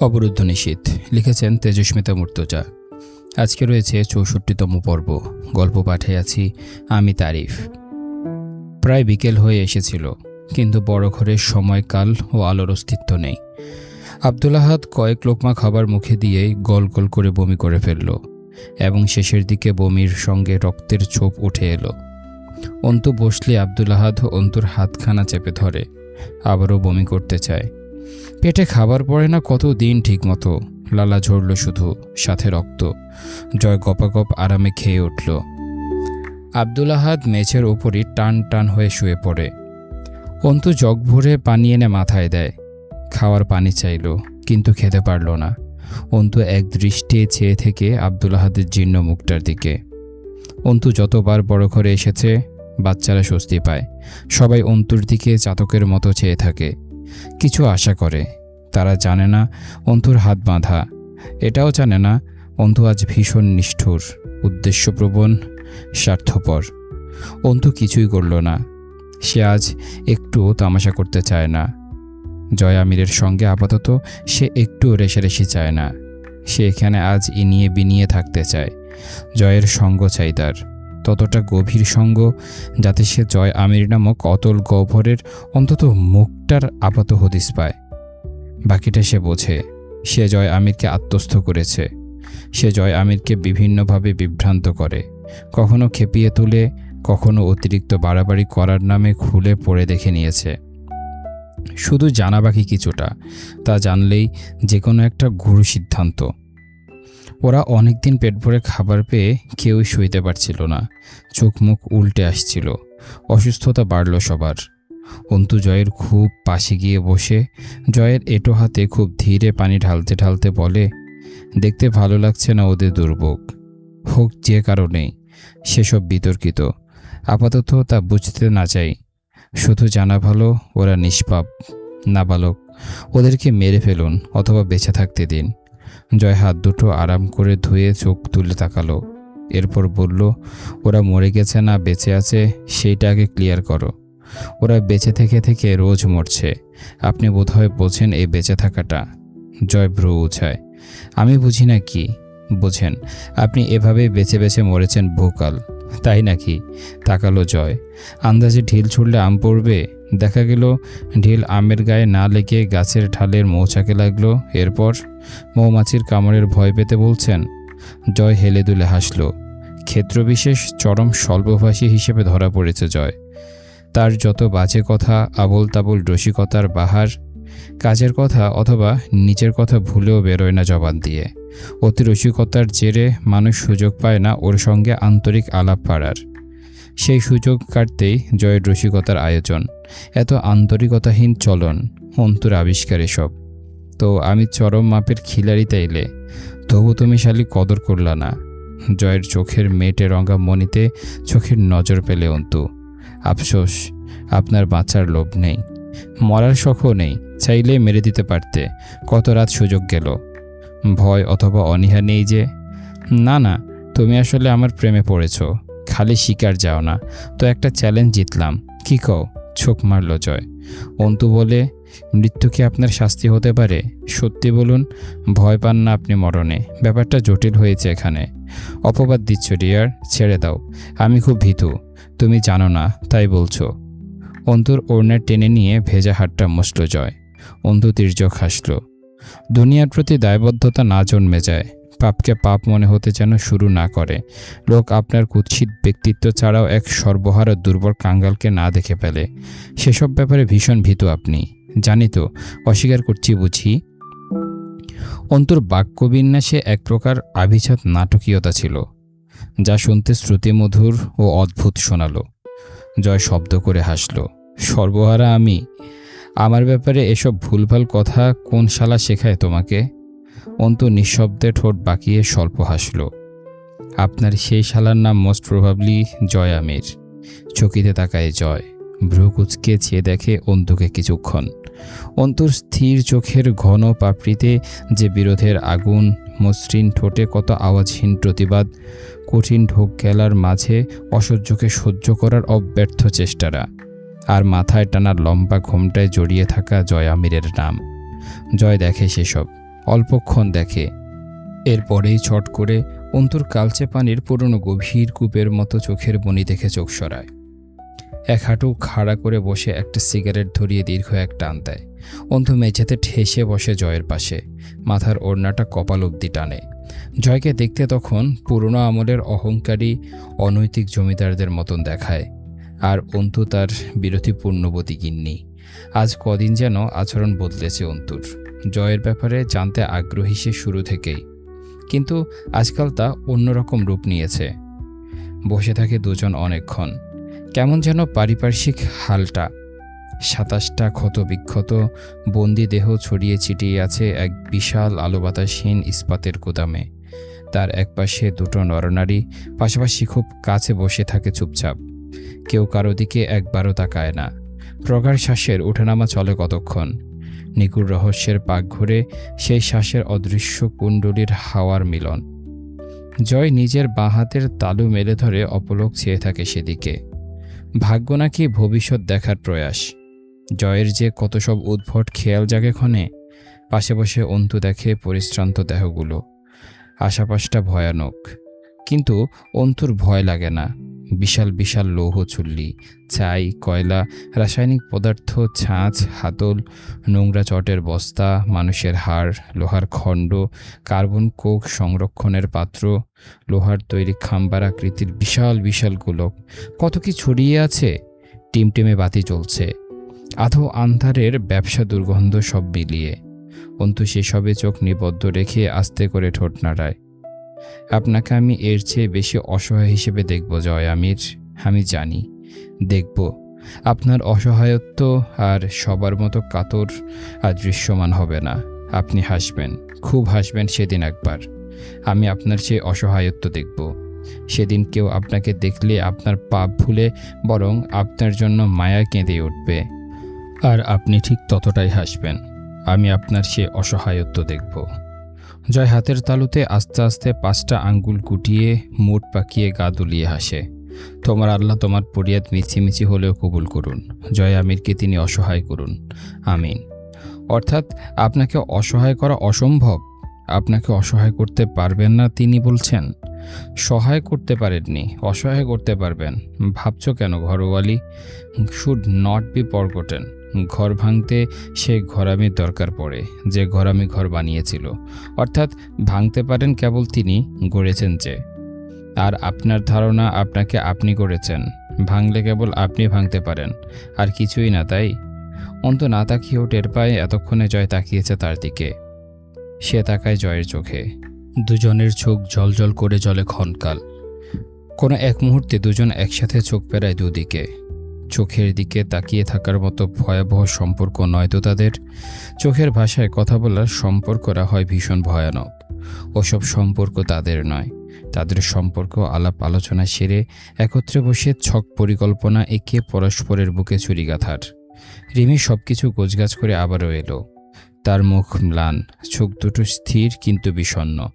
অবরুদ্ধ নিশীথ লিখেছেন তেজস্মিতা মূর্তজা। আজকে রয়েছে চৌষট্টিতম পর্ব। গল্প পাঠে আছি আমি তারিফ। প্রায় বিকেল হয়ে এসেছিল, কিন্তু বড় ঘরের সময়কাল ও আলোর অস্তিত্ব নেই। আব্দুল আহাদ কয়েক লোকমা খাবার মুখে দিয়েই গল গল করে বমি করে ফেলল এবং শেষের দিকে বমির সঙ্গে রক্তের ছোপ উঠে এলো। অন্তু বসলে আব্দুল আহাদ অন্তুর হাতখানা চেপে ধরে, আবারও বমি করতে চায়। পেটে খাবার পড়ে না কত দিন ঠিক মতো লালা ঝরল শুধু, সাথে রক্ত। জয় গপাগপ আরামে খেয়ে উঠল। আব্দুল আহাদ মেঝের ওপরই টান টান হয়ে শুয়ে পড়ে। অন্তু জগ ভরে পানি এনে মাথায় দেয়। খাওয়ার পানি চাইল, কিন্তু খেতে পারল না। অন্তু এক দৃষ্টি চেয়ে থেকে আব্দুল আহাদের জীর্ণ মুখটার দিকে। অন্তু যতবার বড় ঘরে এসেছে, বাচ্চারা স্বস্তি পায়। সবাই অন্তুর দিকে চাতকের মতো চেয়ে থাকে। কিছু আশা করে। তারা জানে না অন্তুর হাত বাঁধা। এটাও জানে না অন্তু আজ ভীষণ নিষ্ঠুর, উদ্দেশ্যপ্রবণ, স্বার্থপর। অন্তু কিছুই করল না। সে আজ একটুও তামাশা করতে চায় না। জয় আমিরের সঙ্গে আপাতত সে একটু রেশারেশি চায় না। সে এখানে আজ ইনিয়ে বিনিয়ে থাকতে চায়। জয়ের সঙ্গ চাই তার। ততটা গভীর সঙ্গ যাতে সে জয় আমির নামক অতল গহ্বরের অন্তত মুখটার আপাত হদিস পায়। বাকিটা সে বোঝে। সে জয় আমিরকে আত্মস্থ করেছে। সে জয় আমিরকে বিভিন্নভাবে বিভ্রান্ত করে। কখনো খেপিয়ে তুলে, কখনো অতিরিক্ত বাড়াবাড়ি করার নামে খুলে পড়ে দেখে নিয়েছে। শুধু জানা বাকি কিছুটা, তা জানলেই যে কোনো একটা গুরু সিদ্ধান্ত। ওরা অনেকদিন পেট ভরে খাবার পেয়ে কেউই সইতে পারছিল না। চোখ মুখ উল্টে আসছিল। অসুস্থতা বাড়ল সবার। অন্তু জয়ের খুব পাশে গিয়ে বসে, জয়ের এটো হাতে খুব ধীরে পানি ঢালতে ঢালতে বলে, দেখতে ভালো লাগছে না ওদের দুর্ভোগ। হোক যে কারণেই সেসব বিতর্কিত। আপাতত তা বুঝতে না চাই। শুধু জানা ভালো, ওরা নিষ্পাপ। নাবালক ওদেরকে মেরে ফেলুন অথবা বেঁচে থাকতে দিন। জয় হাত দুটো আরাম করে ধুয়ে চোখ তুলে তাকালো। এরপর বলল, ওরা মরে গেছে না বেঁচে আছে, সেইটা আগে ক্লিয়ার করো। ওরা বেঁচে থেকে থেকে রোজ মরছে। আপনি বোধহয় বোঝেন এই বেঁচে থাকাটা জয় ভ্রু উছায়, আমি বুঝি না কি? বোঝেন, আপনি এভাবে বেছে বেছে মরেছেন ভূকাল। তাই নাকি? তাকালো জয়। আন্দাজে ঢিল ছুড়লে আম পড়বে? দেখা গেল, ঢিল আমের গায়ে না লেগে গাছের ঢালের মৌচাকে লাগল। এরপর মৌমাছির কামড়ের ভয় পেতে বলছেন, জয় হেলে দুলে হাসল। ক্ষেত্রবিশেষ চরম স্বল্পভাষী হিসেবে ধরা পড়েছে জয়। তার যত বাজে কথা আবল তাবল রসিকতার বাহার কাজের কথা অথবা নিজের কথা ভুলেও বেরোয় না জবান দিয়ে। অতি রসিকতার জেরে মানুষ সুযোগ পায় না ওর সঙ্গে আন্তরিক আলাপ পাড়ার সেই সুযোগ কাটতেই জয়ের রসিকতার আয়োজন। এত আন্তরিকতাহীন চলন, অন্তর আবিষ্কার এসব। তো আমি চরম মাপের খিলাড়িতে এলে, তবু তুমি শালি কদর করলা না। জয়ের চোখের মেটে রঙা মনিতে চোখের নজর পেলে অন্তু। আফসোস, আপনার বাঁচার লোভ নেই। মরার শখও নেই চাইলে মেরে দিতে পারতে। কত রাত সুযোগ গেল। ভয় অথবা অনীহা নেই যে? না না, তুমি আসলে আমার প্রেমে পড়েছ। খালি শিকার যাও না। তো একটা চ্যালেঞ্জ জিতলাম। কি কও? চোখ মারল জয়। অন্তু বলে, মৃত্যু কি আপনার শাস্তি হতে পারে? সত্যি বলুন, ভয় পান না আপনি মরণে। ব্যাপারটা জটিল হয়েছে এখানে। অপবাদ দিচ্ছ, ডিয়ার। ছেড়ে দাও। আমি খুব ভীতু। তুমি জানো না, তাই বলছো। অন্তুর ওড়নার টেনে নিয়ে ভেজা হাটটা মুসল জয়। অন্তু তির্যক হাসল। দুনিয়ার প্রতি দায়বদ্ধতা না জন্মে যায়। পাপকে পাপ মনে হতে যেন শুরু না করে। লোক আপনার কুৎসিত ব্যক্তিত্ব ছাড়াও এক সর্বহারা দুর্বল কাঙ্গালকে না দেখে ফেলে। সেসব ব্যাপারে ভীষণ ভীত আপনি। জানি তো, অস্বীকার করছি বুঝি? অন্তর বাক্যবিন্যাসে এক প্রকার আভিজাত নাটকীয়তা ছিল, যা শুনতে শ্রুতিমধুর ও অদ্ভুত শোনালো। জয় শব্দ করে হাসল, সর্বহারা আমি। আমার ব্যাপারে এসব ভুলভাল কথা কোন শালা শেখায় তোমাকে? অন্তু নিঃশব্দে ঠোঁট বাঁকিয়ে স্বল্প হাসল, আপনার সেই শালার নাম মোস্ট প্রভাবলি জয় আমির। চকিতে তাকায় জয়। ভ্রু কুচকে চেয়ে দেখে অন্তুকে কিছুক্ষণ। অন্তুর স্থির চোখের ঘন পাপড়িতে যে বিরোধের আগুন মসৃণ ঠোঁটে কত আওয়াজহীন প্রতিবাদ, কঠিন ঢোক গেলার মাঝে অসহ্যকে সহ্য করার অব্যর্থ চেষ্টারা। আর মাথায় টানা লম্বা ঘোমটায় জড়িয়ে থাকা জয় আমিরের নাম। জয় দেখে সেসব, অল্পক্ষণ দেখে। এরপরেই ছট করে অন্তর কালচে পানির পুরনো গভীর কূপের মতো চোখের বনি দেখে চোখ সরায়। এক হাঁটু খাড়া করে বসে একটা সিগারেট ধরিয়ে দীর্ঘ এক টান দেয়। অন্তু মেঝেতে ঠেসে বসে জয়ের পাশে। মাথার ওড়নাটা কপাল অব্দি টানে। জয়কে দেখতে তখন পুরনো আমলের অহংকারী, অনৈতিক জমিদারদের মতন দেখায়। আর অন্তু তার বিরোধী পূর্ণবতী গিন্নি আজ কদিন যেন আচরণ বদলেছে অন্তুর। জয়ের ব্যাপারে জানতে আগ্রহী সে শুরু থেকেই। কিন্তু আজকাল তা অন্যরকম রূপ নিয়েছে। বসে থাকে দুজন অনেকক্ষণ। কেমন যেন পারিপার্শ্বিক হালটা। সাতাশটা ক্ষত বিক্ষত, বন্দি দেহ ছড়িয়ে ছিটিয়ে আছে এক বিশাল আলো বাতাসহীন ইস্পাতের গুদামে। তার একপাশে দুটো নরনারী, পাশাপাশি খুব কাছে বসে থাকে চুপচাপ। কেউ কারও দিকে একবারও তাকায় না। প্রগাঢ় শ্বাসের উঠানামা চলে কতক্ষণ। নিকুর রহস্যের পাক ঘুরে সেই শ্বাসের অদৃশ্য কুণ্ডলীর হাওয়ার মিলন। জয় নিজের বাঁ হাতের তালু মেলে ধরে অপলক চেয়ে থাকে সেদিকে। ভাগ্য নাকি ভবিষ্যৎ দেখার প্রয়াস। জয়ের যে কত সব উদ্ভট খেয়াল জাগে ক্ষণে, পাশে বসে অন্তু দেখে পরিশ্রান্ত দেহগুলো। আশাপাশটা ভয়ানক। কিন্তু অন্তুর ভয় লাগে না। বিশাল বিশাল লৌহ চুল্লি, ছাই, কয়লা, রাসায়নিক পদার্থ, ছাঁচ, হাতল, নোংরা চটের বস্তা, মানুষের হাড়, লোহার খণ্ড, কার্বন কোক সংরক্ষণের পাত্র, লোহার তৈরি খাম্বার আকৃতির বিশাল বিশাল গোলক। কত কি ছড়িয়ে আছে? টিমটিমে বাতি চলছে আধো আন্ধারের ব্যবসা দুর্গন্ধ সব মিলিয়ে। অন্তু সেসবে চোখ নিবদ্ধ রেখে আস্তে করে ঠোঁট নাড়ায়। আপনাকে আমি এর চেয়ে বেশি অসহায় হিসেবে দেখব, জয় আমির। আমি জানি। দেখব। আপনার অসহায়ত্ব আর সবার মতো কাতর আর দৃশ্যমান হবে না। আপনি হাসবেন। খুব হাসবেন সেদিন একবার। আমি আপনার চেয়ে অসহায়ত্ব দেখব। সেদিন কেউ আপনাকে দেখলে আপনার পাপ ভুলে বরং আপনার জন্য মায়া কেঁদে উঠবে। আর আপনি ঠিক ততটাই হাসবেন। আমি আপনার সে অসহায়ত্ব দেখব। জয় হাতের তালুতে আস্তে আস্তে পাঁচটা আঙ্গুল কুটিয়ে মুট পাকিয়ে গা দুলিয়ে হাসে। তোমার আল্লাহ তোমার পরিয়াদ মিছিমিছি হলেও কবুল করুন। জয় আমিরকে তিনি অসহায় করুন। আমিন। অর্থাৎ আপনাকে অসহায় করা অসম্ভব। আপনাকে অসহায় করতে পারবেন না তিনি বলছেন। সহায় করতে পারেননি, অসহায় করতে পারবেন। ভাবছ কেন ঘরওয়ালি শুড নট বি পরগটেন ঘর ভাঙতে সে ঘরামির দরকার পড়ে, যে ঘরামি ঘর বানিয়েছিল। অর্থাৎ ভাঙতে পারেন কেবল তিনি, গড়েছেন যে। আর আপনার ধারণা আপনাকে আপনি করেছেন ভাঙলে কেবল আপনি ভাঙতে পারেন, আর কিছুই না, তাই? অন্ত না তাকিয়েও টের পায় এতক্ষণে জয় তাকিয়েছে তার দিকে। সে তাকায় জয়ের চোখে। দুজনের চোখ জলজল করে জলে ক্ষণকাল। কোনো এক মুহূর্তে দুজন একসাথে চোখ পেরায় দুদিকে। চোখের দিকে তাকিয়ে থাকার মতো ভয়াবহ সম্পর্ক নয় তো তাদের। চোখের ভাষায় কথা বলার সম্পর্করা হয় ভীষণ ভয়ানক। ওসব সম্পর্ক তাদের নয়। তাদের সম্পর্ক আলাপ আলোচনা সেরে একত্রে বসে ছক পরিকল্পনা এঁকে পরস্পরের বুকে ছুরিগাথার রিমি সব কিছু গোছগাছ করে আবারও এলো। তার মুখ ম্লান, চোখ দুটো স্থির কিন্তু বিষণ্ণ।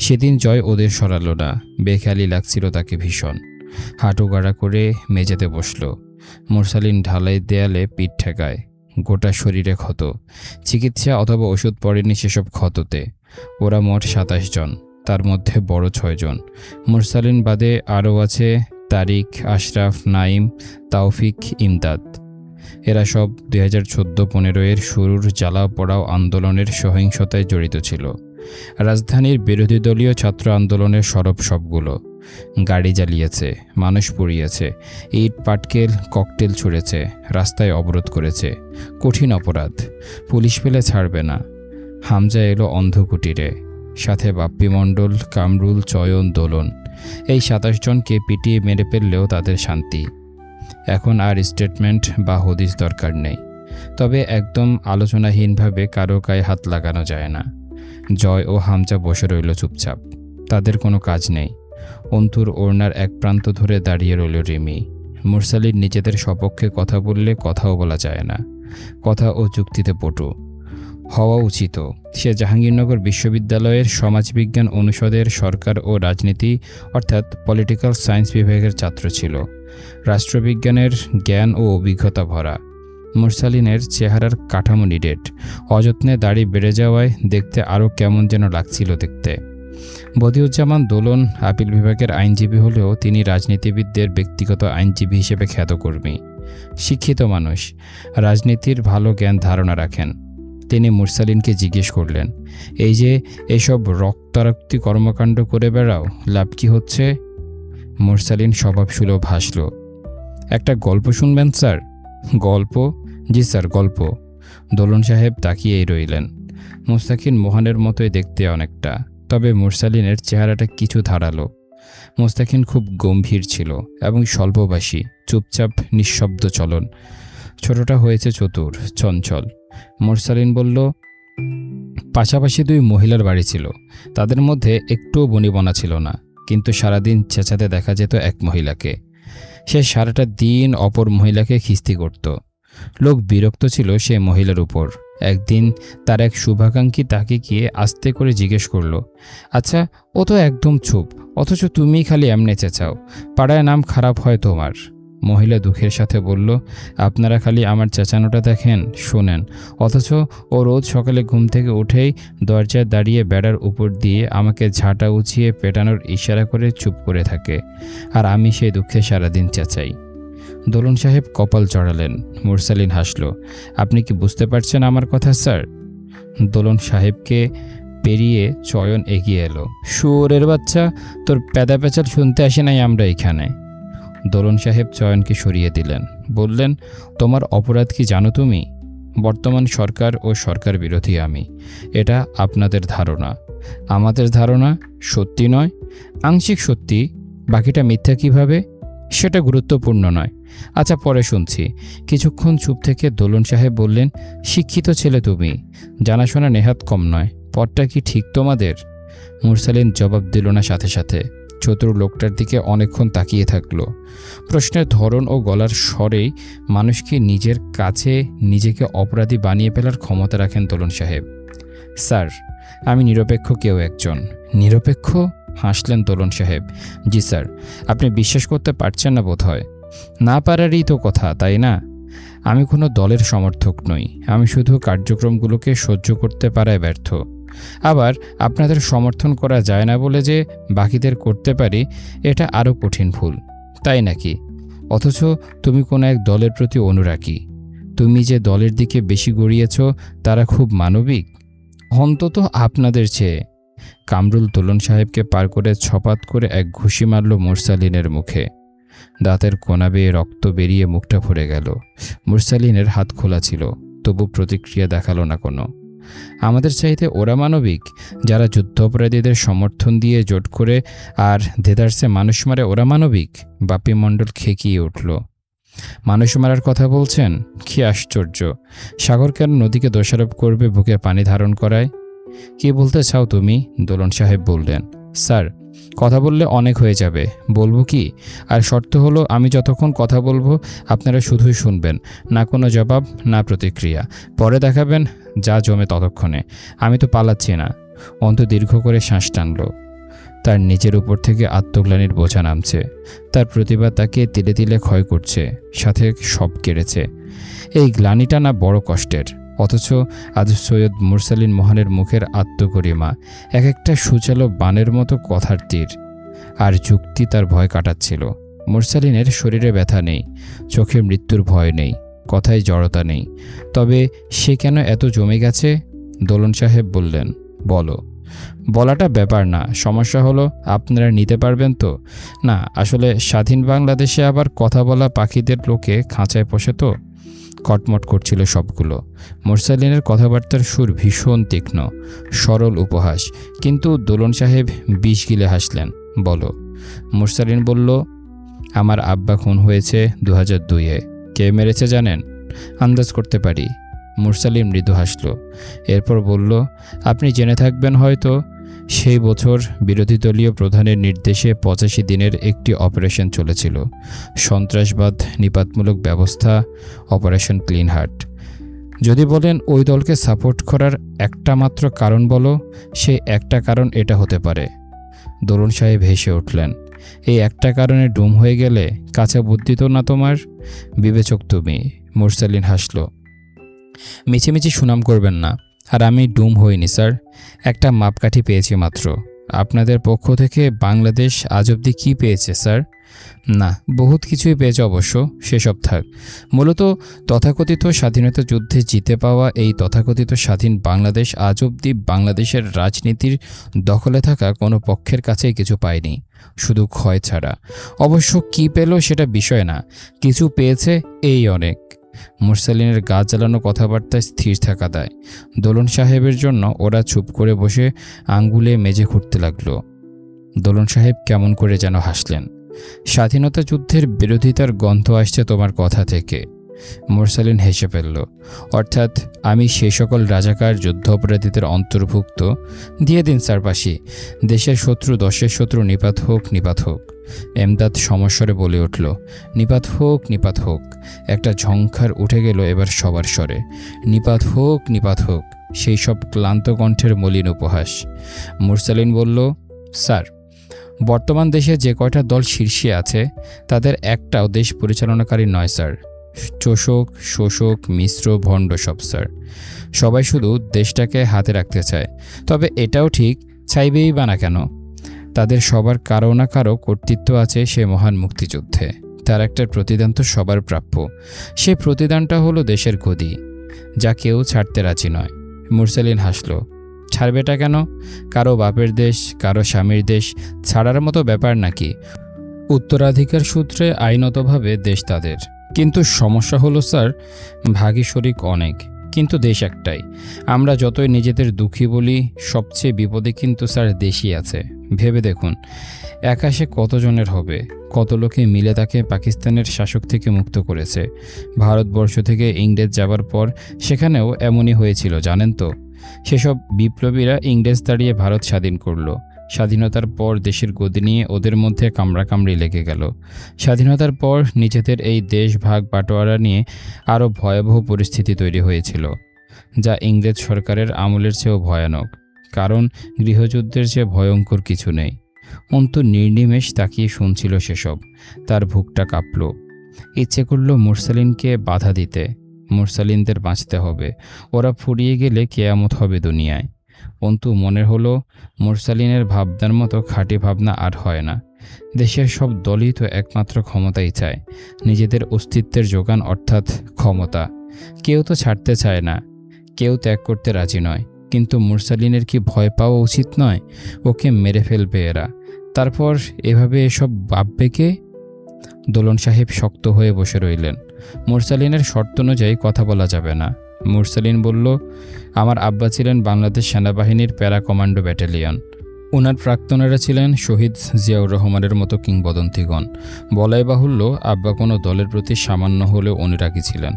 সেদিন জয় ওদের সরালো না বেখেয়ালি লাগছিল তাকে ভীষণ। হাঁটু গাড়া করে মেঝেতে বসল। মোরসালিন ঢালাই দেয়ালে পিঠ ঠেকায়। গোটা শরীরে ক্ষত। চিকিৎসা অথবা ওষুধ পড়েনি সেসব ক্ষততে। ওরা মোট সাতাশ জন, তার মধ্যে বড় ছয়জন মুরসালিন বাদে আরও আছে তারিক আশরাফ, নাইম, তাওফিক, ইমদাদ। এরা সব দুই হাজার চোদ্দ পনেরো এর শুরুর জ্বালা পড়াও আন্দোলনের সহিংসতায় জড়িত ছিল। রাজধানীর বিরোধী দলীয় ছাত্র আন্দোলনের সরব সবগুলো। গাড়ি জ্বালিয়েছে, মানুষ পুড়িয়েছে, ইট, পাটকেল, ককটেল ছুঁড়েছে, রাস্তায় অবরোধ করেছে। কঠিন অপরাধ, পুলিশ পেলে ছাড়বে না। হামজা এলো অন্ধকুটিরে, সাথে বাপ্পি মণ্ডল, কামরুল, চয়ন, দোলন। এই সাতাশ জনকে পিটিয়ে মেরে ফেললেও তাদের শান্তি। এখন আর স্টেটমেন্ট বা হদিস দরকার নেই। তবে একদম আলোচনাহীনভাবে কারও গায়ে হাত লাগানো যায় না। জয় ও হামজা বসে রইল চুপচাপ। তাদের কোনো কাজ নেই। অন্তুর ওড়নার এক প্রান্ত ধরে দাঁড়িয়ে রইল রিমি। মুরসালির নিজেদের সপক্ষে কথা বললে কথাও বলা যায় না। কথা ও যুক্তিতে পটু। হওয়া উচিত। সে জাহাঙ্গীরনগর বিশ্ববিদ্যালয়ের সমাজবিজ্ঞান অনুষদের সরকার ও রাজনীতি, অর্থাৎ পলিটিক্যাল সায়েন্স বিভাগের ছাত্র ছিল। রাষ্ট্রবিজ্ঞানের জ্ঞান ও অভিজ্ঞতা ভরা। মুরসালিনের চেহারার কাঠামো নিডেড অযত্নে দাড়ি বেড়ে যাওয়ায় দেখতে আরও কেমন যেন লাগছিল দেখতে। বদিউজ্জামান দোলন আপিল বিভাগের আইনজীবী হলেও তিনি রাজনীতিবিদদের ব্যক্তিগত আইনজীবী হিসেবে খ্যাতকর্মী। শিক্ষিত মানুষ, রাজনীতির ভালো জ্ঞান ধারণা রাখেন। তিনি মুরসালিনকে জিজ্ঞেস করলেন, এই যে এসব রক্তারক্তি কর্মকাণ্ড করে বেড়াও, লাভ কি হচ্ছে? মুরসালিন স্বভাবসুলভ হাসল, একটা গল্প শুনবেন, স্যার? গল্প? জি স্যার, গল্প। দোলন সাহেব তাকিয়েই রইলেন। মুস্তাকিন মোহনের মতোই দেখতে অনেকটা, তবে মুরসালিনের চেহারাটা কিছু ধারালো। মুস্তাকিন খুব গম্ভীর ছিল এবং স্বল্পবাসী, চুপচাপ নিঃশব্দ চলন। ছোটটা হয়েছে চতুর, চঞ্চল। মুরসালিন বলল, পাশাপাশি দুই মহিলার বাড়ি ছিল। তাদের মধ্যে একটুও বনিবনা ছিল না, কিন্তু সারাদিন চেঁচাতে দেখা যেত এক মহিলাকে। সে সারাটা দিন অপর মহিলাকে খিস্তি করত। লোক বিরক্ত ছিল সে মহিলার উপর। একদিন তার এক শুভাকাঙ্ক্ষী তাকে গিয়ে আস্তে করে জিজ্ঞেস করল আচ্ছা ও তো একদম চুপ, অথচ তুমি খালি এমনে চেঁচাও, পাড়ায় নাম খারাপ হয় তোমার? মহিলা দুঃখের সাথে বলল, আপনারা খালি আমার চেঁচানোটা দেখেন, শোনেন, অথচ ও রোজ সকালে ঘুম থেকে উঠেই দরজায় দাঁড়িয়ে বেড়ার উপর দিয়ে আমাকে ঝাঁটা উঁচিয়ে পেটানোর ইশারা করে চুপ করে থাকে, আর আমি সেই দুঃখে সারাদিন চেঁচাই। দোলন সাহেব কপাল চড়ালেন। মুরসালিন হাসল, আপনি কি বুঝতে পারছেন আমার কথা, স্যার? দোলন সাহেবকে পেরিয়ে চয়ন এগিয়ে এলো, শুয়োরের বাচ্চা, তোর প্যাদা প্যাচাল শুনতে আসি নাই আমরা এখানে। দোলন সাহেব চয়নকে সরিয়ে দিলেন, বললেন, তোমার অপরাধ কি জানো তুমি? বর্তমান সরকার ও সরকার বিরোধী আমি। এটা আপনাদের ধারণা। আমাদের ধারণা সত্যি নয়, আংশিক সত্যি, বাকিটা মিথ্যা কীভাবে? সেটা গুরুত্বপূর্ণ নয়। আচ্ছা পরে শুনছি। কিছুক্ষণ চুপ থেকে দোলন সাহেব বললেন, শিক্ষিত ছেলে তুমি। জানাশোনা নেহাত কম নয়। পথটা কি ঠিক তোমাদের? মুরসালিন জবাব দিল না সাথে সাথে। চতুর লোকটার দিকে অনেকক্ষণ তাকিয়ে থাকল। প্রশ্নের ধরন ও গলার স্বরেই মানুষকে নিজের কাছে নিজেকে অপরাধী বানিয়ে ফেলার ক্ষমতা রাখেন দোলন সাহেব? স্যার, আমি নিরপেক্ষ কেউ একজন। নিরপেক্ষ? হাসলেন দোলন সাহেব। জি স্যার, আপনি বিশ্বাস করতে পারছেন না বোধ হয় না পারারই তো কথা, তাই না? আমি কোনো দলের সমর্থক নই। আমি শুধু কার্যক্রমগুলোকে সহ্য করতে পারায় ব্যর্থ। আবার আপনাদের সমর্থন করা যায় না বলে যে বাকিদের করতে পারি, এটা আরও কঠিন ভুল। তাই নাকি? অথচ তুমি কোনো এক দলের প্রতি অনুরাগী। তুমি যে দলের দিকে বেশি গড়িয়েছ, তারা খুব মানবিক। অন্তত আপনাদের চেয়ে। কামরুল দোলন সাহেবকে পার করে ছপাত করে এক ঘুষি মারল মুরসালিনের মুখে। দাঁতের কোনা বেয়ে রক্ত বেরিয়ে মুখটা ভরে গেল। মুরসালিনের হাত খোলা ছিল, তবু প্রতিক্রিয়া দেখাল না কোনো। আমাদের চাইতে ওরা মানবিক, যারা যুদ্ধাপরাধীদের সমর্থন দিয়ে জোট করে আর দেদারসে মানুষ মারে ওরা মানবিক, বাপি মণ্ডল খেকিয়ে উঠল। মানুষ মারার কথা বলছেন? কি আশ্চর্য! সাগর কেন নদীকে দোষারোপ করবে, বুকে পানি ধারণ করায়? কি বলতে চাও তুমি? দোলন সাহেব বললেন। স্যার, কথা বললে অনেক হয়ে যাবে। বলব কি? আর শর্ত হলো, আমি যতক্ষণ কথা বলব, আপনারা শুধুই শুনবেন, না কোনো জবাব, না প্রতিক্রিয়া। পরে দেখাবেন যা জমে ততক্ষণে। আমি তো পালাচ্ছি না। অন্ত দীর্ঘ করে শ্বাস টানল। তার নিজের উপর থেকে আত্মগ্লানির বোঝা নামছে। তার প্রতিভা তাকে তিলে তিলে ক্ষয় করছে, সাথে সব কেড়েছে। এই গ্লানিটা না বড় কষ্টের। অথচ আজ সৈয়দ মুরসালিন মোহনের মুখের আত্মগরিমা এক একটা সুচালো বানের মতো কথার তীর। আর যুক্তি তার ভয় কাটাচ্ছিল। মুরসালিনের শরীরে ব্যথা নেই, চোখে মৃত্যুর ভয় নেই, কথায় জড়তা নেই। তবে সে কেন এত জমে গেছে? দোলন সাহেব বললেন, বলো। বলাটা ব্যাপার না, সমস্যা হলো আপনারা নিতে পারবেন তো। না, আসলে স্বাধীন বাংলাদেশে আবার কথা বলা পাখিদের লোকে খাঁচায় পোষে তো। কটমট করছিল সবগুলো। মোরসালিনের কথাবার্তার সুর ভীষণ তীক্ষ্ণ, সরল উপহাস, কিন্তু দোলন সাহেব বিষ গিলে হাসলেন, বলো। মোরসালিন বলল, আমার আব্বা খুন হয়েছে দু হাজার দুইয়ে কে মেরেছে জানেন? আন্দাজ করতে পারি। মুরসালিন মৃদু হাসল, এরপর বলল, আপনি জেনে থাকবেন হয়তো সেই বছর বিরোধী দলীয় প্রধানের নির্দেশে পঁচাশি দিনের একটি অপারেশন চলেছিল। সন্ত্রাসবাদ, নিপাতমূলক ব্যবস্থা, অপারেশন ক্লিন হার্ট। যদি বলেন ওই দলকে সাপোর্ট করার একটা মাত্র কারণ বলো সেই একটা কারণ এটা হতে পারে। দোলন সাহেব হেসে উঠলেন, এই একটা কারণে ডুম হয়ে গেলে কাঁচা বুদ্ধি তো না তোমার? বিবেচক তুমি, মুরসালিন হাসল, মিছিমিছি সুনাম করবেন না। আর আমি ডুম হইনি, স্যার। একটা মাপকাঠি পেয়েছি মাত্র। আপনাদের পক্ষ থেকে বাংলাদেশ আজ অবধি কী পেয়েছে, স্যার? না, বহুত কিছুই পেয়েছে অবশ্য, সেসব থাক। মূলত তথাকথিত স্বাধীনতা যুদ্ধে জিতে পাওয়া এই তথাকথিত স্বাধীন বাংলাদেশ আজ অবধি বাংলাদেশের রাজনীতির দখলে থাকা কোনো পক্ষের কাছেই কিছু পায়নি, শুধু ক্ষয় ছাড়া। অবশ্য কী পেল সেটা বিষয় না, কিছু পেয়েছে এই অনেক। মুরসালিনের গা চালানো কথাবার্তায় স্থির থাকা দেয়। দোলন সাহেবের জন্য ওরা চুপ করে বসে আঙ্গুলে মেজে খুঁড়তে লাগল। দোলন সাহেব কেমন করে যেন হাসলেন। স্বাধীনতা যুদ্ধের বিরোধিতার গন্ধ আসছে তোমার কথা থেকে। মোরসালিন হেসে ফেলল। অর্থাৎ, আমি সেই সকল রাজাকার যুদ্ধ অপরাধীদের অন্তর্ভুক্ত। দিয়ে দিন স্যারপাশি দেশের শত্রু দশের শত্রু নিপাত হোক নিপাত হোক। এমদাদ সমস্বরে বলে উঠল, নিপাত হোক নিপাত হোক। একটা ঝংকার উঠে গেল এবার সবার স্বরে। নিপাত হোক নিপাত হোক। সেই সব ক্লান্ত কণ্ঠের মলিন উপহাস। মুরসালিন বলল, স্যার, বর্তমান দেশে যে কয়টা দল শীর্ষে আছে, তাদের একটাও দেশ পরিচালনাকারী নয়, স্যার। চোষক, শোষক, মিশ্র, ভণ্ড সব, স্যার। সবাই শুধু দেশটাকে হাতে রাখতে চায়। তবে এটাও ঠিক, চাইবেই বা না কেন? তাদের সবার কারও না কারও কর্তৃত্ব আছে সে মহান মুক্তিযুদ্ধে। তার একটা প্রতিদান তো সবার প্রাপ্য। সে প্রতিদানটা হলো দেশের গদি, যা কেউ ছাড়তে রাজি নয়। মুরসালিন হাসল, ছাড়বেটা কেন? কারও বাপের দেশ, কারও স্বামীর দেশ, ছাড়ার মতো ব্যাপার নাকি? উত্তরাধিকার সূত্রে আইনতভাবে দেশ তাদের। কিন্তু সমস্যা হলো, স্যার ভাগী শরিক অনেক, কিন্তু দেশ একটাই। আমরা যতই নিজেদের দুঃখী বলি, সবচেয়ে বিপদে কিন্তু, স্যার, দেশই আছে। ভেবে দেখুন একাশে কতজনের হবে? কত লোকে মিলে তাকে পাকিস্তানের শাসক থেকে মুক্ত করেছে? ভারতবর্ষ থেকে ইংরেজ যাবার পর সেখানেও এমনই হয়েছিল, জানেন তো? সেসব বিপ্লবীরা ইংরেজ দাঁড়িয়ে ভারত স্বাধীন করল। স্বাধীনতার পর দেশের গদি নিয়ে ওদের মধ্যে কামড়াকামড়ি লেগে গেল। স্বাধীনতার পর নিজেদের এই দেশ ভাগ বাটোয়ারা নিয়ে আরও ভয়াবহ পরিস্থিতি তৈরি হয়েছিল, যা ইংরেজ সরকারের আমলের চেয়েও ভয়ানক, কারণ গৃহযুদ্ধের চেয়ে ভয়ঙ্কর কিছু নেই। অন্তু নির্নিমেষ তাকিয়ে শুনছিল সেসব, তার ভুকটা কাঁপল। ইচ্ছে করল মুরসালিনকে বাধা দিতে, মুরসালিনদের বাঁচতে হবে, ওরা ফুরিয়ে গেলে কেয়ামত হবে দুনিয়ায়। অন্তু মনে হলো, মুরসালিনের ভাবনার মতো খাঁটি ভাবনা আর হয় না। দেশের সব দলই তো একমাত্র ক্ষমতাই চায়, নিজেদের অস্তিত্বের যোগান অর্থাৎ ক্ষমতা। কেউ তো ছাড়তে চায় না, কেউ ত্যাগ করতে রাজি নয়, কিন্তু মুরসালিনের কি ভয় পাওয়া উচিত নয়? ওকে মেরে ফেলবে এরা। তারপর এভাবে এসব ভাববে কে? দোলন সাহেব শক্ত হয়ে বসে রইলেন। মুরসালিনের শর্ত অনুযায়ী কথা বলা যাবে না। মুরসালিন বলল আমার আব্বা ছিলেন বাংলাদেশ সেনাবাহিনীর প্যারা কমান্ডো ব্যাটালিয়ন। ওনার প্রাক্তনেরা ছিলেন শহীদ জিয়াউর রহমানের মতো কিংবদন্তিগণ। বলাই বাহুল্য, আব্বা কোনো দলের প্রতি সামান্য হলেও অনুরাগী ছিলেন।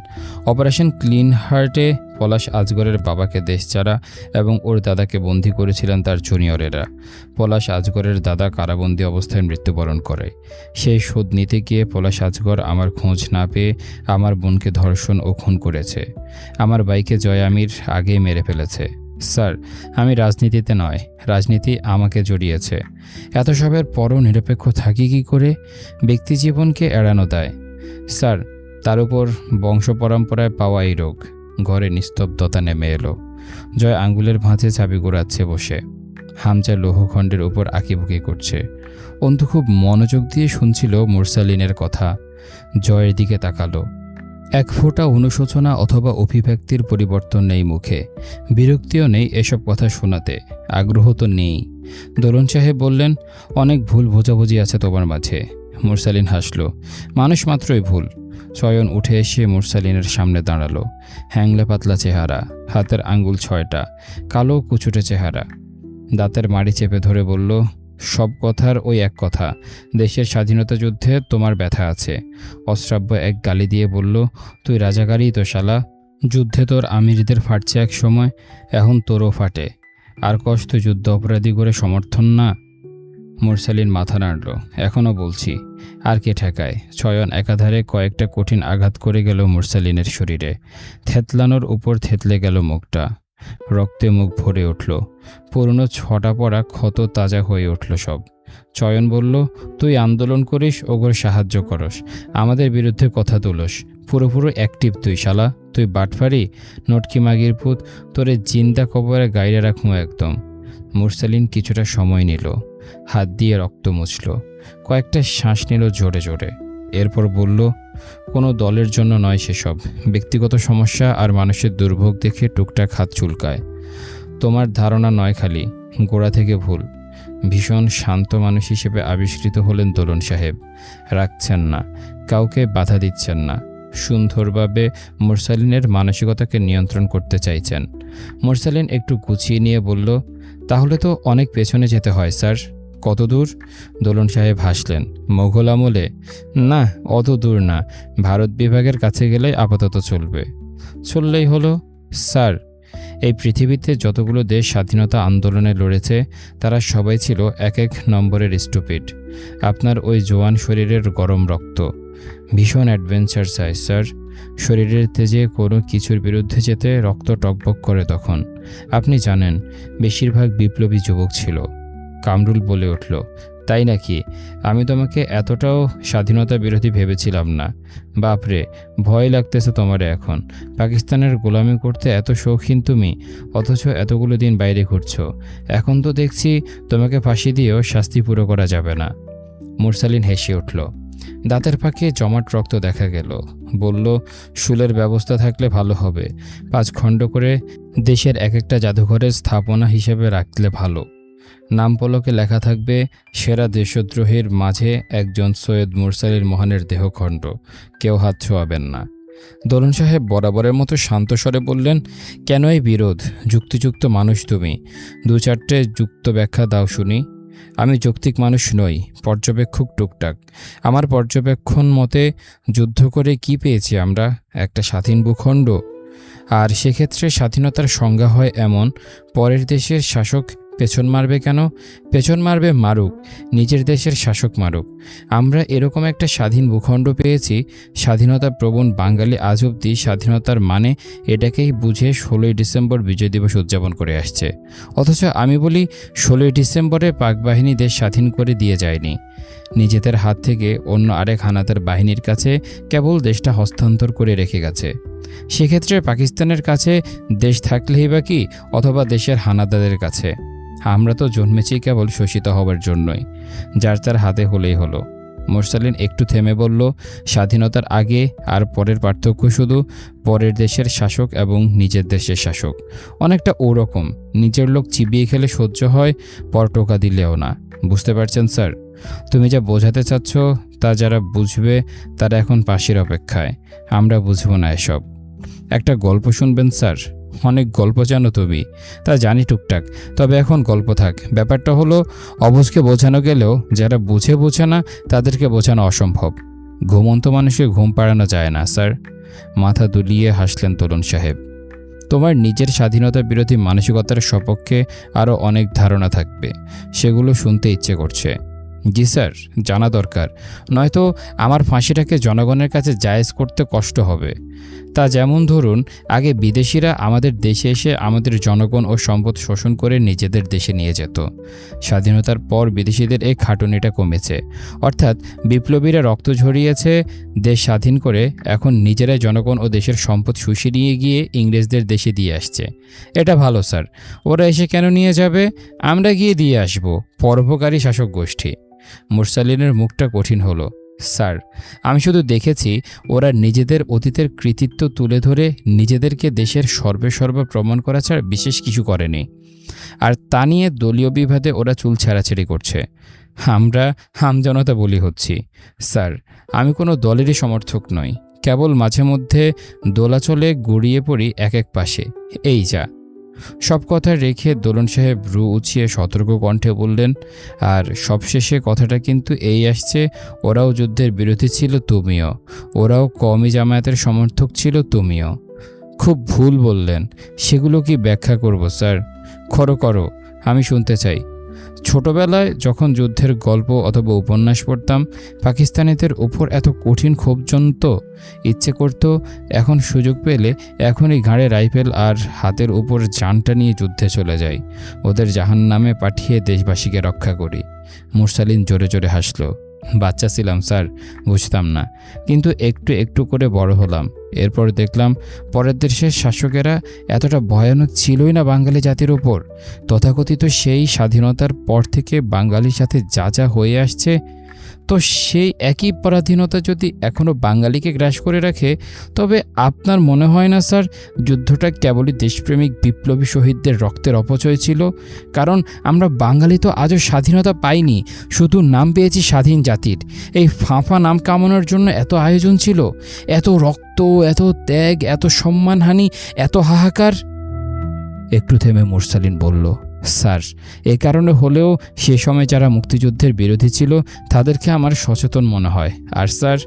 অপারেশন ক্লিন হার্টে পলাশ আজগরের বাবাকে দেশ দেশচারা এবং ওর দাদাকে বন্দি করেছিলেন তার জুনিয়রেরা। পলাশ আজগরের দাদা কারাবন্দি অবস্থায় মৃত্যুবরণ করে। সেই শোধ নিতে গিয়ে পলাশ আজগর আমার খোঁজ না পেয়ে আমার বোনকে ধর্ষণ ও খুন করেছে। আমার বাইকে জয় আমির আগেই মেরে ফেলেছে। স্যার, আমি রাজনীতিতে নয়, রাজনীতি আমাকে জড়িয়েছে। এত সবের পরও নিরপেক্ষ থাকি কি করে? ব্যক্তি জীবনকে এড়ানো দেয়। স্যার, তার উপর বংশ পরম্পরায় পাওয়া এই রোগ, ঘরে নিস্তব্ধতা নেমে এলো। জয় আঙ্গুলের ভাঁজে চাবি গোড়াচ্ছে বসে। হামজা লৌহখণ্ডের উপর আঁকিবুকি করছে। অন্তু খুব মনোযোগ দিয়ে শুনছিল মুরসালিনের কথা। জয়ের দিকে তাকালো। এক ফোঁটা অনুশোচনা অথবা অভিব্যক্তির পরিবর্তন নেই মুখে। বিরক্তিও নেই এসব কথা শোনাতে, আগ্রহ তো নেই। দোলন সাহেব বললেন, অনেক ভুল বোঝাবুঝি আছে তোমার মাঝে। মুরসালিন হাসল, মানুষ মাত্রই ভুল। চয়ন উঠে এসে মুরসালিনের সামনে দাঁড়াল। হ্যাংলে পাতলা চেহারা, হাতের আঙ্গুল ছয়টা, কালো কুচুটে চেহারা। দাঁতের মাড়ি চেপে ধরে বলল সব কথার ওই এক কথা, দেশের স্বাধীনতা যুদ্ধে তোমার ব্যথা আছে। অশ্রাব্য এক গালি দিয়ে বলল, তুই রাজাকারই তো শালা, যুদ্ধে তোর আমিরদের ফাটছে এক সময়, এখন তোরও ফাটে। আর কষ্ট যুদ্ধ অপরাধী করে সমর্থন না? মুরসালিন মাথা নাড়ল এখনও বলছি, আর কে ঠেকায়? ছয়ন একাধারে কয়েকটা কঠিন আঘাত করে গেল মুরসালিনের শরীরে। থেতলানোর উপর থেতলে গেল মুখটা। রক্তে মুখ ভরে উঠল। পুরনো ছটা পড়া ক্ষত তাজা হয়ে উঠল সব। চয়ন বলল, তুই আন্দোলন করিস ওগর সাহায্য করস। আমাদের বিরুদ্ধে কথা তুলস। পুরোপুরো অ্যাক্টিভ তুই, শালা। তুই বাটফারি নটকি মাগির পুত, তোরে জিন্দা কবরে গাইরে রাখমু একদম। মুরসালিন কিছুটা সময় নিল। হাত দিয়ে রক্ত মুছল। কয়েকটা শ্বাস নিল জোরে জোরে। এরপর বলল কোনো দলের জন্য নয় সেসব। ব্যক্তিগত সমস্যা আর মানুষের দুর্ভোগ দেখে টুকটাক হাত চুলকায়। তোমার ধারণা নয় খালি, গোড়া থেকে ভুল। ভীষণ শান্ত মানুষ হিসেবে আবিষ্কৃত হলেন দোলন সাহেব। রাখছেন না, কাউকে বাধা দিচ্ছেন না। সুন্দরভাবে মোরসালিনের মানসিকতাকে নিয়ন্ত্রণ করতে চাইছেন। মোরসালিন একটু গুছিয়ে নিয়ে বলল, তাহলে তো অনেক পেছনে যেতে হয়, স্যার। কত দূর দোলন সাহেব হাসলেন। মোঘল আমলে? না অত দূর না। ভারত বিভাগের কাছে গেলেই আপাতত চলবে। চললেই হলো। স্যার, এই পৃথিবীতে যতগুলো দেশ স্বাধীনতা আন্দোলনে লড়েছে, তারা সবাই ছিল এক এক নম্বরের স্টুপিড। আপনার ওই জোয়ান শরীরের গরম রক্ত। ভীষণ অ্যাডভেঞ্চার চাই, স্যার। শরীরের তেজে কোনো কিছুর বিরুদ্ধে যেতে রক্ত টকবক করে তখন। আপনি জানেন, বেশিরভাগ বিপ্লবী যুবক ছিল। কামরুল বলে উঠল, তাই নাকি? আমি তোমাকে এতটাও স্বাধীনতা বিরোধী ভেবেছিলাম না। বাপরে, ভয় লাগতেছে তোমারে এখন। পাকিস্তানের গোলামি করতে এত শৌখিন তুমি, অথচ এতগুলো দিন বাইরে ঘুরছো। এখন তো দেখছি তোমাকে ফাঁসি দিয়েও শাস্তি পুরো করা যাবে না। মুরসালিন হেসে উঠল। দাঁতের ফাঁকে জমাট রক্ত দেখা গেল। বলল, শুলের ব্যবস্থা থাকলে ভালো হবে। পাঁচ খণ্ড করে দেশের এক একটা জাদুঘরের স্থাপনা হিসেবে রাখলে ভালো। নাম পলকে লেখা থাকবে, সেরা দেশদ্রোহীর মাঝে একজন সৈয়দ মুরসালির মহানের দেহখণ্ড। কেউ হাত ছোঁয়াবেন না। দোলন সাহেব বরাবরের মতো শান্ত স্বরে বললেন, কেন এই বিরোধ? যুক্তিযুক্ত মানুষ তুমি। দু চারটে যুক্ত ব্যাখ্যা দাও শুনি। আমি যৌক্তিক মানুষ নই, পর্যবেক্ষক টুকটাক। আমার পর্যবেক্ষণ মতে যুদ্ধ করে কি পেয়েছি আমরা? একটা স্বাধীন ভূখণ্ড? আর সেক্ষেত্রে স্বাধীনতার সংজ্ঞা হয় এমন, পরের দেশের শাসক পেছন মারবে কেন? পেছন মারবে মারুক, নিজের দেশের শাসক মারুক। আমরা এরকম একটা স্বাধীন ভূখণ্ড পেয়েছি, স্বাধীনতা প্রবণ বাঙালি আজ অব্দি স্বাধীনতার মানে এটাকেই বুঝে ষোলোই ডিসেম্বর বিজয় দিবস উদযাপন করে আসছে। অথচ আমি বলি, ষোলোই ডিসেম্বরে পাক বাহিনী দেশ স্বাধীন করে দিয়ে যায়নি। নিজেদের হাত থেকে অন্য আরেক হানাদার বাহিনীর কাছে কেবল দেশটা হস্তান্তর করে রেখে গেছে। সেক্ষেত্রে পাকিস্তানের কাছে দেশ থাকলেই বা কি? অথবা দেশের হানাদারদের কাছে? আমরা তো জন্মেছি কেবল শোষিত হবার জন্যই। যার তার হাতে হলেই হলো। মোরসালিন একটু থেমে বলল, স্বাধীনতার আগে আর পরের পার্থক্য শুধু পরের দেশের শাসক এবং নিজের দেশের শাসক। অনেকটা ওরকম। নিজের লোক চিবিয়ে খেলে সহ্য হয়, পর টোকা দিলেও না। বুঝতে পারছেন, স্যার? তুমি যা বোঝাতে চাচ্ছ, তা যারা বুঝবে, তারা এখন পাশের অপেক্ষায়। আমরা বুঝব না এসব। একটা গল্প শুনবেন, স্যার? অনেক গল্প জানো তুমি। তা জানি টুকটাক, তবে এখন গল্প থাক। ব্যাপারটা হলো, অবুঝকে বোঝানো গেলেও যারা বুঝে বোঝে না, তাদেরকে বোঝানো অসম্ভব। ঘুমন্ত মানুষকে ঘুম পাড়ানো যায় না, স্যার। মাথা দুলিয়ে হাসলেন তরুণ সাহেব। তোমার নিজের স্বাধীনতা বিরোধী মানসিকতার সপক্ষে আরও অনেক ধারণা থাকবে। সেগুলো শুনতে ইচ্ছে করছে। জি, স্যার, জানা দরকার। নয়তো আমার ফাঁসিটাকে জনগণের কাছে জায়েজ করতে কষ্ট হবে। তা যেমন ধরুন, আগে বিদেশিরা আমাদের দেশে এসে আমাদের জনগণ ও সম্পদ শোষণ করে নিজেদের দেশে নিয়ে যেত। স্বাধীনতার পর বিদেশিদের এই খাটুনিটা কমেছে। অর্থাৎ বিপ্লবীরা রক্ত ঝরিয়েছে, দেশ স্বাধীন করে এখন নিজেরাই জনগণ ও দেশের সম্পদ শুষিয়ে নিয়ে গিয়ে ইংরেজদের দেশে দিয়ে আসছে। এটা ভালো, স্যার। ওরা এসে কেন নিয়ে যাবে? আমরা গিয়ে দিয়ে আসব। পরোপকারী শাসক গোষ্ঠী। মুরসালিনের মুখটা কঠিন হলো। স্যার, আমি শুধু দেখেছি ওরা নিজেদের অতীতের কৃতিত্ব তুলে ধরে নিজেদেরকে দেশের সর্বেসর্ব প্রমাণ করা ছাড়া বিশেষ কিছু করেনি। আর তা নিয়ে দলীয় বিভাদে ওরা চুল ছেঁড়াছেড়ি করছে। আমরা হামজনতা বলি হচ্ছি। স্যার, আমি কোনো দলেরই সমর্থক নই। কেবল মাঝে মধ্যে দোলাচলে গড়িয়ে পড়ি এক এক পাশে। এই যা। সব কথা রেখে দোলন সাহেব রু উছিয়ে সতর্ক কণ্ঠে বললেন, আর সবশেষে কথাটা কিন্তু এই আসছে, ওরাও যুদ্ধের বিরোধী ছিল তুমিও। ওরাও কমই জামায়াতের সমর্থক ছিল তুমিও। খুব ভুল বললেন, সেগুলো কি ব্যাখ্যা করব, স্যার? খরো করো আমি শুনতে চাই। ছোটবেলায় যখন যুদ্ধের গল্প অথবা উপন্যাস পড়তাম, পাকিস্তানিদের ওপর এত কঠিন ক্ষোভ জন্ত ইচ্ছে করত এখন সুযোগ পেলে এখনই ঘাড়ে রাইফেল আর হাতের উপর জানটা নিয়ে যুদ্ধে চলে যাই। ওদের জাহান নামে পাঠিয়ে দেশবাসীকে রক্ষা করি। মুরসালিন জোরে জোরে হাসলো। বাচ্চা ছিলাম, স্যার, বুঝতাম না। কিন্তু একটু একটু করে বড় হলাম। এরপর দেখলাম, পরের দেশের শাসকেরা এতটা ভয়ানক ছিলই না বাঙালি জাতির ওপর। তথাকথিত সেই স্বাধীনতার পর থেকে বাঙালির সাথে যা যা হয়ে আসছে তো সেই একই পরাধীনতা যদি এখনও বাঙালিকে গ্রাস করে রাখে, তবে আপনার মনে হয় না স্যার যুদ্ধটা কেবলই দেশপ্রেমিক বিপ্লবী শহীদদের রক্তের অপচয় ছিল? কারণ আমরা বাঙালি তো আজও স্বাধীনতা পাইনি, শুধু নাম পেয়েছি স্বাধীন জাতির। এই ফাঁফা নাম কামানোর জন্য এত আয়োজন ছিল? এত রক্ত, এত ত্যাগ, এত সম্মানহানি, এত হাহাকার? একটু থেমে মুরসালিন বলল স্যার, এ কারণে হলেও সে সময় যারা মুক্তিযুদ্ধের বিরোধী ছিল, তাদেরকে আমার সচেতন মনে হয়। আর স্যার,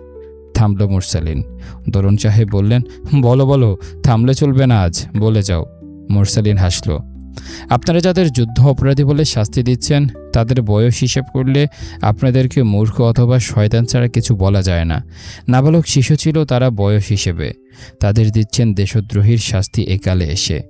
থামল মুরসালিন। দরুন সাহেব বললেন, বলো বলো, থামলে চলবে না আজ, বলে যাও। মুরসালিন হাসল। আপনারা যাদের যুদ্ধ অপরাধী বলে শাস্তি দিচ্ছেন তাদের বয়স হিসেব করলে আপনাদেরকে মূর্খ অথবা শয়তান ছাড়া কিছু বলা যায় না। নাবালক শিশু ছিল তারা বয়স হিসেবে। তাদের দিচ্ছেন দেশদ্রোহীর শাস্তি একালে এসে।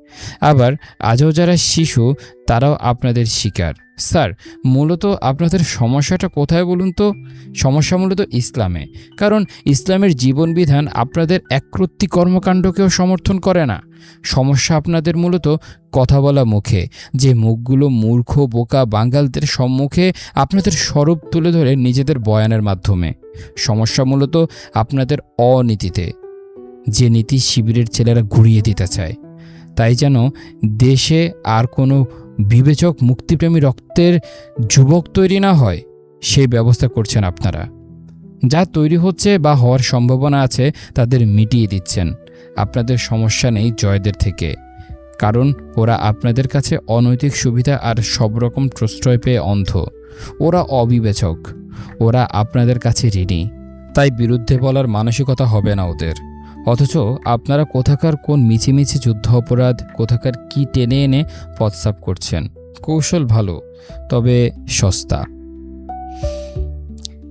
আবার আজও যারা শিশু, তারাও আপনাদের শিকার। স্যার, মূলত আপনাদের সমস্যাটা কোথায় বলুন তো? সমস্যা মূলত ইসলামে। কারণ ইসলামের জীবনবিধান আপনাদের একরত্তি কর্মকাণ্ডকেও সমর্থন করে না। সমস্যা আপনাদের মূলত কথা বলা মুখে, যে মুখগুলো মূর্খ, বোকা বাঙ্গালদের সম্মুখে আপনাদের স্বরূপ তুলে ধরে নিজেদের বয়ানের মাধ্যমে। সমস্যা মূলত আপনাদের অনীতিতে। যে নীতি শিবিরের ছেলেরা ঘুরিয়ে দিতে চায়, তাই যেন দেশে আর কোনো বিবেচক মুক্তিপ্রেমী রক্তের যুবক তৈরি না হয়, সেই ব্যবস্থা করছেন আপনারা। যা তৈরি হচ্ছে বা হওয়ার সম্ভাবনা আছে তাদের মিটিয়ে দিচ্ছেন। আপনাদের সমস্যা নেই জয়দের থেকে। কারণ ওরা আপনাদের কাছে অনৈতিক সুবিধা আর সব রকম প্রশ্রয় পেয়ে অন্ধ। ওরা অবিবেচক। ওরা আপনাদের কাছে ঋণী। তাই বিরুদ্ধে বলার মানসিকতা হবে না ওদের। অথচ আপনারা কোথাকার কোন মিছিমিছি যুদ্ধ অপরাধ, কোথাকার কি টেনে এনে পদসাপ করছেন? কৌশল ভালো, তবে সস্তা।